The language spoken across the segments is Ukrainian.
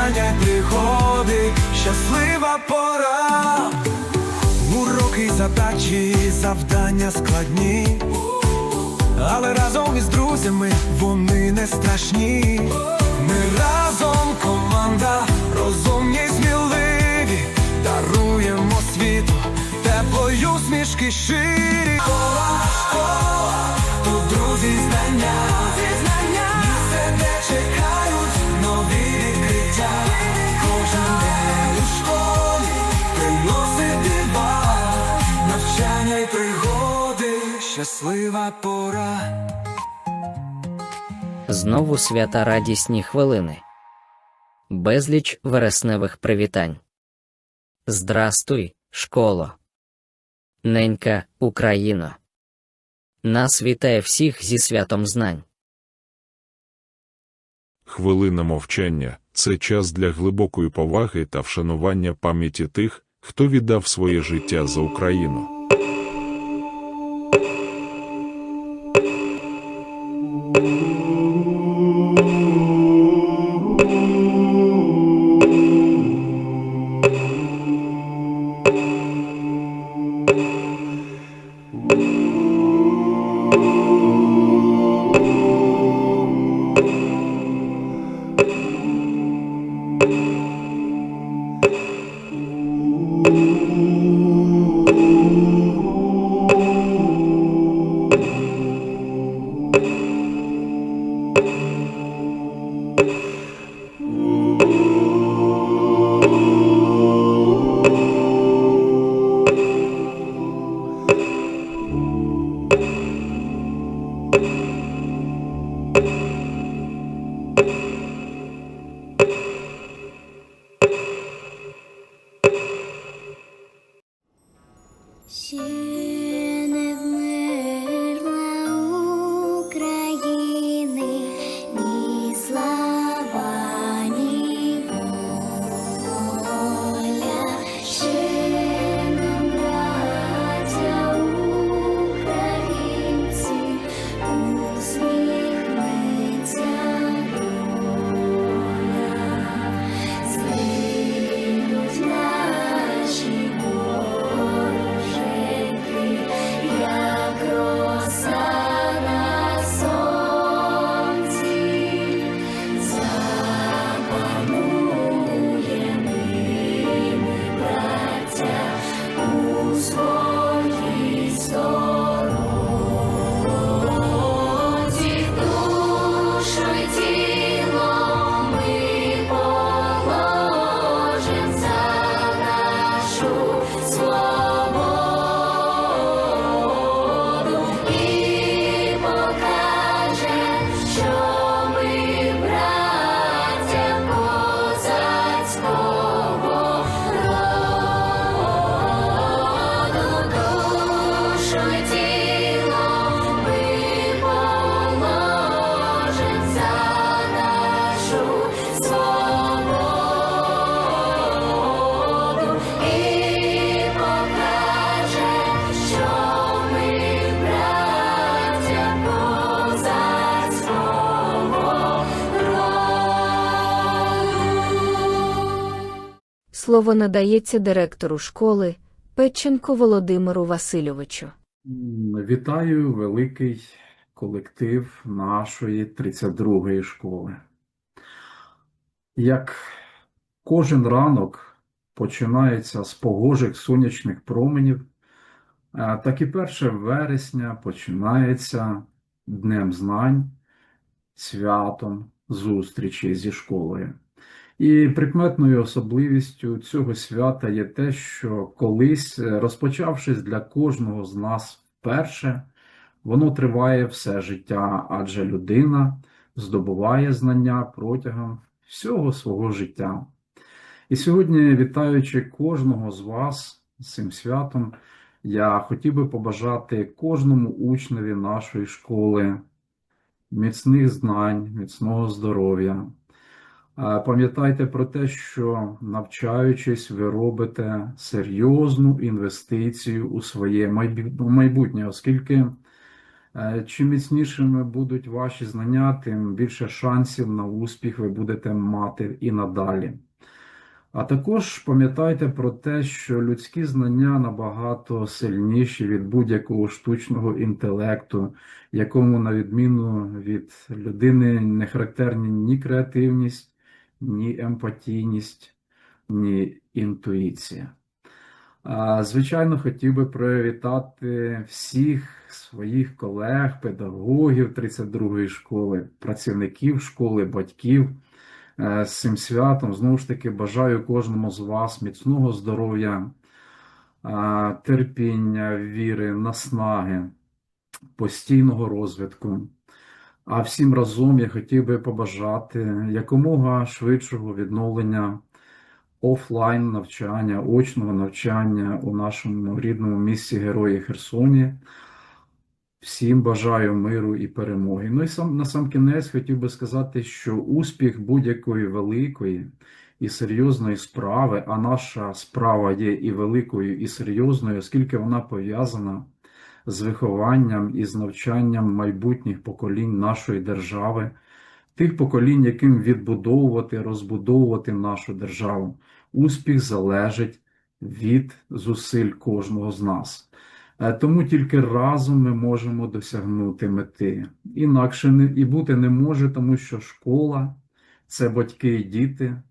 навчання пригоди, щаслива пора. Уроки, задачі, завдання складні. Але разом із друзями вони не страшні. Ми разом команда, розумні сміливі, даруємо світу, теплою смішки ширі. Школа, школа, тут друзі знання, навчання й пригоди, щаслива пора. Знову свята радісні хвилини. Безліч вересневих привітань. Здрастуй, школо. Ненька Україно. Нас вітає всіх зі святом знань. Хвилина мовчання це час для глибокої поваги та вшанування пам'яті тих, хто віддав своє життя за Україну. Ще Слово надається директору школи Петченко Володимиру Васильовичу. Вітаю великий колектив нашої 32-ї школи. Як кожен ранок починається з погожих сонячних променів, так і 1 вересня починається Днем знань, святом зустрічі зі школою. І прикметною особливістю цього свята є те, що колись, е, розпочавшись для кожного з нас вперше, воно триває все життя, адже людина здобуває знання протягом всього свого життя. І сьогодні, вітаючи кожного з вас з цим святом, я хотів би побажати кожному учневі нашої школи міцних знань, міцного здоров'я. Пам'ятайте про те, що навчаючись, ви робите серйозну інвестицію у своє майбу- майбутнє, оскільки е, чим міцнішими будуть ваші знання, тим більше шансів на успіх ви будете мати і надалі. А також пам'ятайте про те, що людські знання набагато сильніші від будь-якого штучного інтелекту, якому, на відміну від людини, не характерні ні креативність, ні емпатійність, ні інтуїція. Звичайно, хотів би привітати всіх своїх колег, педагогів 32-ї школи, працівників школи, батьків е, з цим святом. Знову ж таки, бажаю кожному з вас міцного здоров'я, терпіння, віри, наснаги, постійного розвитку. А всім разом я хотів би побажати якомога швидшого відновлення офлайн навчання, очного навчання у нашому рідному місті Герої Херсоні. Всім бажаю миру і перемоги. Ну і сам на сам кінець хотів би сказати, що успіх будь-якої великої і серйозної справи, а наша справа є і великою, і серйозною, оскільки вона пов'язана з вихованням і з навчанням майбутніх поколінь нашої держави, тих поколінь, яким відбудовувати, розбудовувати нашу державу. Успіх залежить від зусиль кожного з нас. Е, Тому тільки разом ми можемо досягнути мети. Інакше не, і бути не може, тому що школа це батьки і діти,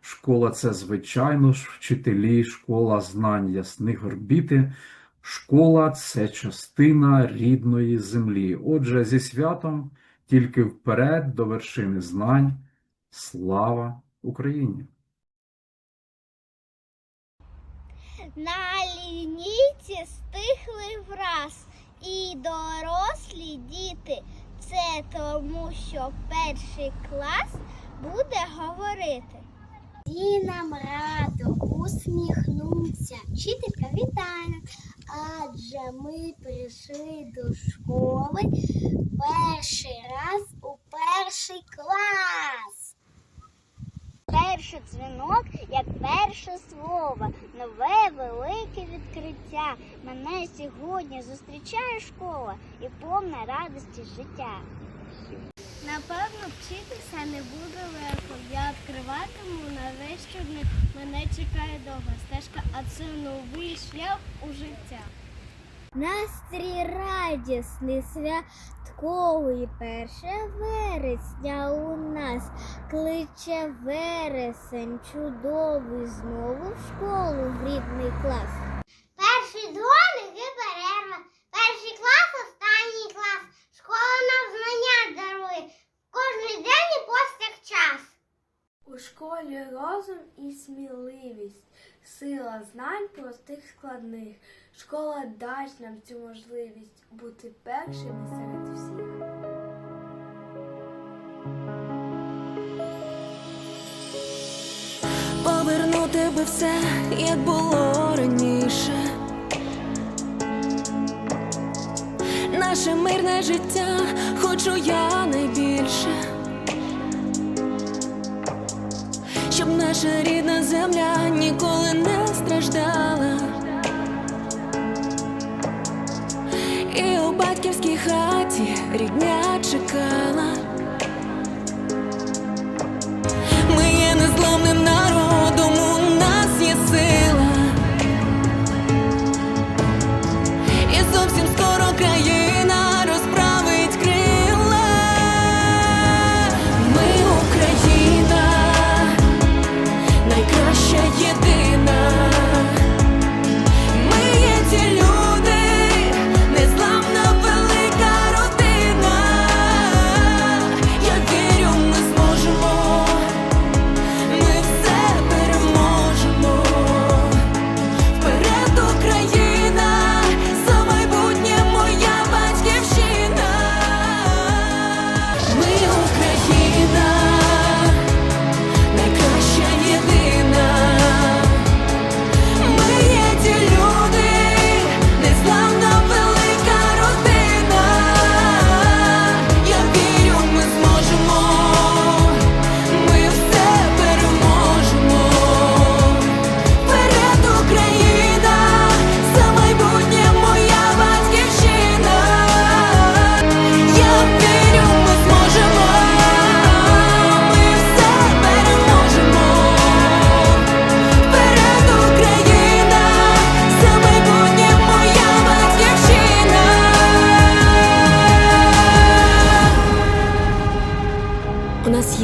школа це, звичайно ж, вчителі, школа знань ясних орбіти, школа це частина рідної землі. Отже, зі святом тільки вперед до вершини знань. Слава Україні! На лінійці стихли враз, і дорослі діти. Це тому, що перший клас буде говорити. І нам радо усміхнуться. Вчителька вітає, адже ми прийшли до школи перший раз у перший клас. Перший дзвінок, як перше слово, нове велике відкриття. Мене сьогодні зустрічає школа і повна радості життя. Напевно, вчитися не буду легко. Я відкриватиму на весь щодник. Мене чекає довга стежка, а це новий шлях у життя. Настрій радісний, святковий, перше вересня у нас кличе вересень чудовий знову в школу в рідний клас. Перший дзвоник і перерва, перший клас, останній клас. Школа нам знання дарує, кожний день і повсякчас. У школі розум і сміливість, сила знань простих складних. Школа дасть нам цю можливість бути першими серед всіх. Повернути би все, як було раніше. Наше мирне життя хочу я найбільше. Щоб наша рідна земля ніколи не страждала. І у батьківській хаті рідня чекала. Ми є незламним народом,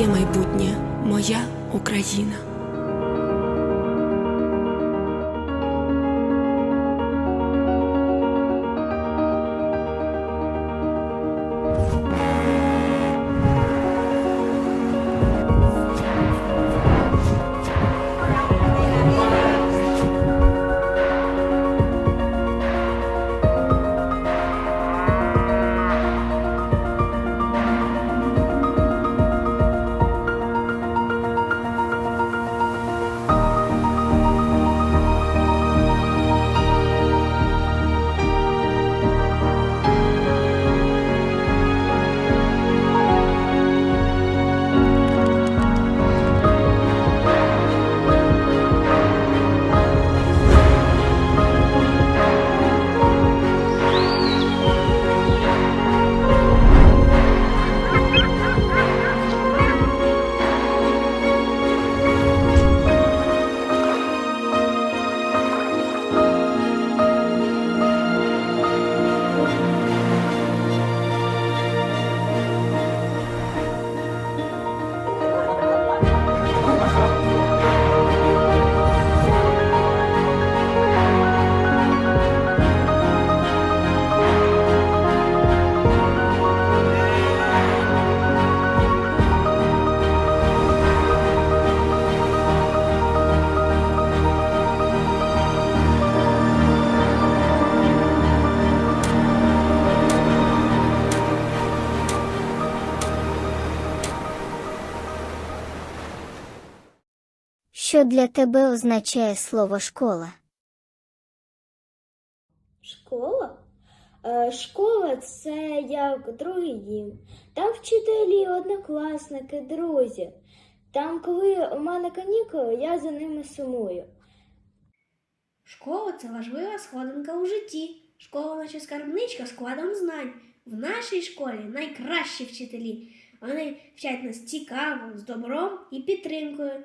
майбутнє, моя Україна. Для тебе означає слово школа? Школа? Е, Школа це як другий дім. Там вчителі, однокласники, друзі. Там, коли у мене канікули, я за ними сумую. Школа це важлива сходинка у житті. Школа наша скарбничка складом знань. В нашій школі найкращі вчителі. Вони вчать нас цікаво, з добром і підтримкою.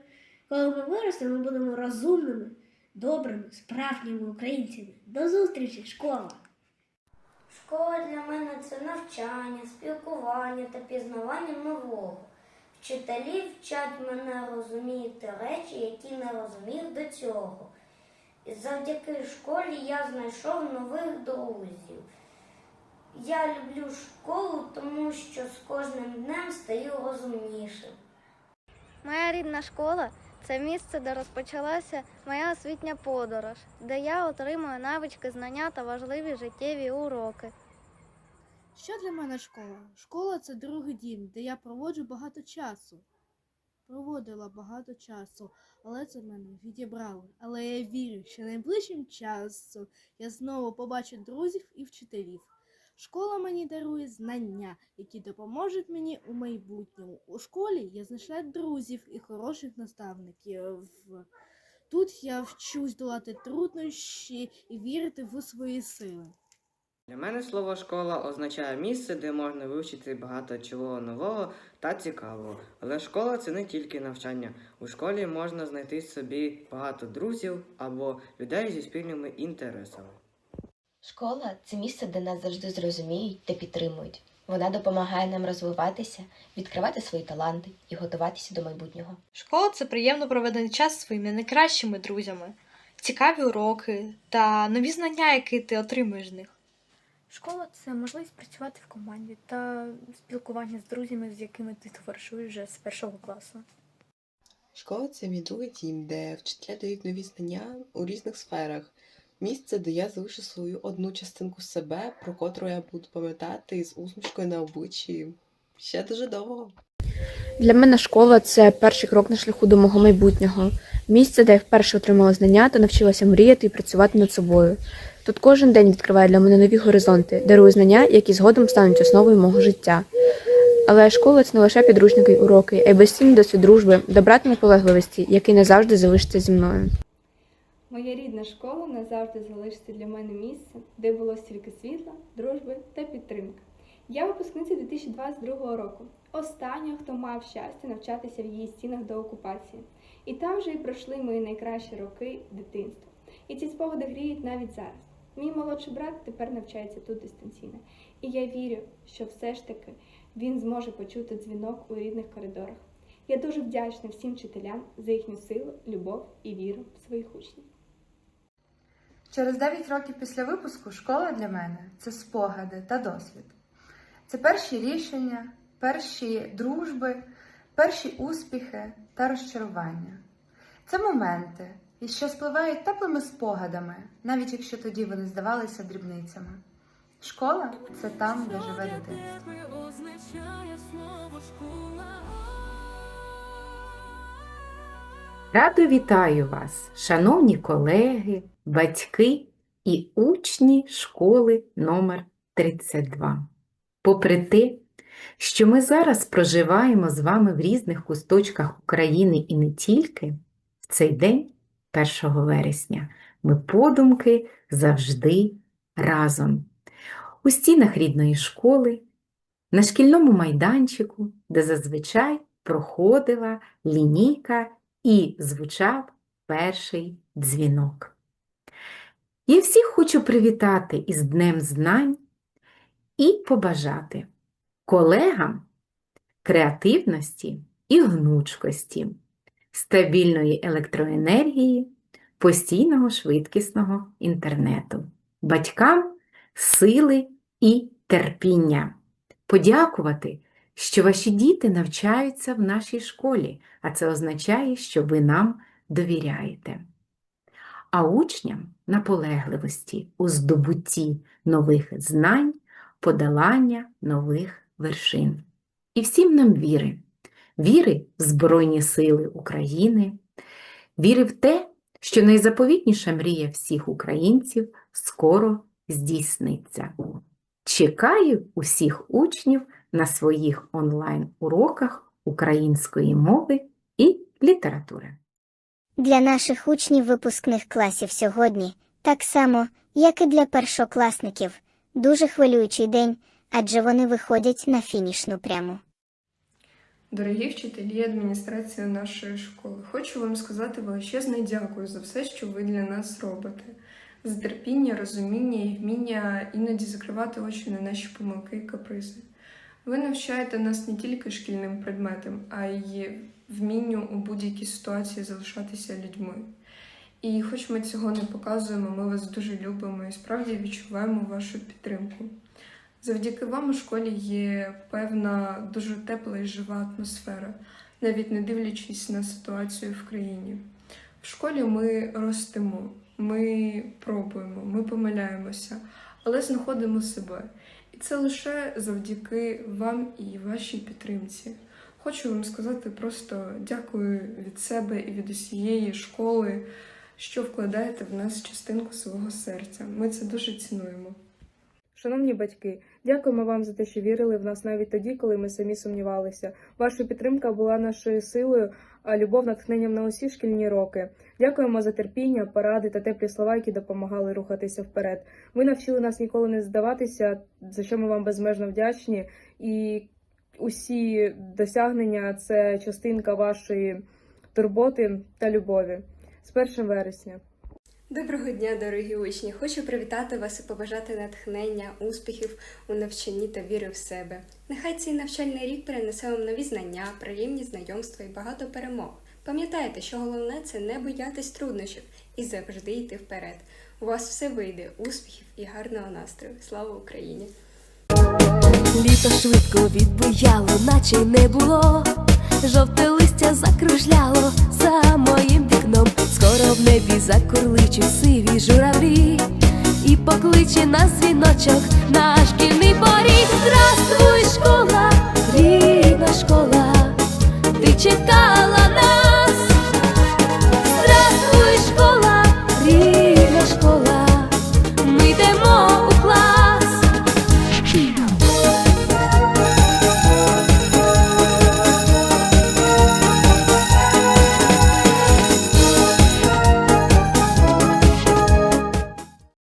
Коли ми виростемо, ми будемо розумними, добрими, справжніми українцями. До зустрічі, школа! Школа для мене це навчання, спілкування та пізнавання нового. Вчителі вчать мене розуміти речі, які не розумів до цього. І завдяки школі я знайшов нових друзів. Я люблю школу, тому що з кожним днем стаю розумнішим. Моя рідна школа це місце, де розпочалася моя освітня подорож, де я отримую навички, знання та важливі життєві уроки. Що для мене школа? Школа це другий дім, де я проводжу багато часу. Проводила багато часу, але це мене відібрали. Але я вірю, що найближчим часом я знову побачу друзів і вчителів. Школа мені дарує знання, які допоможуть мені у майбутньому. У школі я знайшла друзів і хороших наставників. Тут я вчусь долати труднощі і вірити в свої сили. Для мене слово школа означає місце, де можна вивчити багато чого нового та цікавого. Але школа це не тільки навчання. У школі можна знайти собі багато друзів або людей зі спільними інтересами. Школа це місце, де нас завжди зрозуміють та підтримують. Вона допомагає нам розвиватися, відкривати свої таланти і готуватися до майбутнього. Школа це приємно проведений час зі своїми найкращими друзями, цікаві уроки та нові знання, які ти отримуєш з них. Школа це можливість працювати в команді та спілкування з друзями, з якими ти товаришуєш вже з першого класу. Школа це мій другий дім, де вчителя дають нові знання у різних сферах. Місце, де я залишу свою одну частинку себе, про котру я буду пам'ятати з усмішкою на обличчі ще дуже довго. Для мене школа це перший крок на шляху до мого майбутнього. Місце, де я вперше отримала знання та навчилася мріяти і працювати над собою. Тут кожен день відкриває для мене нові горизонти, дарує знання, які згодом стануть основою мого життя. Але школа це не лише підручники й уроки, а й безцінний досвід дружби, добра та наполегливості, який назавжди залишиться зі мною. Моя рідна школа назавжди залишиться для мене місцем, де було стільки світла, дружби та підтримки. Я випускниця 2022 року, остання, хто мав щастя навчатися в її стінах до окупації. І там вже і пройшли мої найкращі роки дитинства. І ці спогади гріють навіть зараз. Мій молодший брат тепер навчається тут дистанційно. І я вірю, що все ж таки він зможе почути дзвінок у рідних коридорах. Я дуже вдячна всім вчителям за їхню силу, любов і віру в своїх учнів. Через 9 років після випуску школа для мене це спогади та досвід. Це перші рішення, перші дружби, перші успіхи та розчарування. Це моменти, що спливають теплими спогадами, навіть якщо тоді вони здавалися дрібницями. Школа це там, де живе дитинство. Радо вітаю вас, шановні колеги, батьки і учні школи номер 32. Попри те, що ми зараз проживаємо з вами в різних кусточках України і не тільки, в цей день, 1 вересня, ми подумки завжди разом. У стінах рідної школи, на шкільному майданчику, де зазвичай проходила лінійка і звучав перший дзвінок. Я всіх хочу привітати із Днем Знань і побажати колегам креативності і гнучкості, стабільної електроенергії, постійного швидкісного інтернету, батькам сили і терпіння, подякувати що ваші діти навчаються в нашій школі, а це означає, що ви нам довіряєте. А учням наполегливості у здобутті нових знань, подолання нових вершин. І всім нам віри, віри в Збройні Сили України, Віри в те, що найзаповітніша мрія всіх українців скоро здійсниться. Чекаю усіх учнів на своїх онлайн-уроках української мови і літератури. Для наших учнів випускних класів сьогодні, так само, як і для першокласників, дуже хвилюючий день, адже вони виходять на фінішну пряму. Дорогі вчителі і адміністрація нашої школи, хочу вам сказати величезне дякую за все, що ви для нас робите. За терпіння, розуміння і вміння іноді закривати очі на наші помилки і капризи. Ви навчаєте нас не тільки шкільним предметам, а й вмінню у будь-якій ситуації залишатися людьми. І хоч ми цього не показуємо, ми вас дуже любимо і справді відчуваємо вашу підтримку. Завдяки вам у школі є певна дуже тепла і жива атмосфера, навіть не дивлячись на ситуацію в країні. В школі ми ростемо, ми пробуємо, ми помиляємося, але знаходимо себе. І це лише завдяки вам і вашій підтримці. Хочу вам сказати просто дякую від себе і від усієї школи, що вкладаєте в нас частинку свого серця. Ми це дуже цінуємо. Шановні батьки, дякуємо вам за те, що вірили в нас навіть тоді, коли ми самі сумнівалися. Ваша підтримка була нашою силою, а любов натхненням на усі шкільні роки. Дякуємо за терпіння, поради та теплі слова, які допомагали рухатися вперед. Ви навчили нас ніколи не здаватися, за що ми вам безмежно вдячні. І усі досягнення це частинка вашої турботи та любові. З 1 вересня. Доброго дня, дорогі учні! Хочу привітати вас і побажати натхнення, успіхів у навчанні та віри в себе. Нехай цей навчальний рік принесе вам нові знання, приємні знайомства і багато перемог. Пам'ятайте, що головне це не боятись труднощів і завжди йти вперед. У вас все вийде, успіхів і гарного настрою. Слава Україні! Літо швидко відбуяло, наче й не було. Жовте листя закружляло за моїм вікном. Скоро в небі закурличуть сиві журавлі. І покличе нас дзвіночок на шкільний поріг. Здравствуй, школа, рідна школа, ти чекай.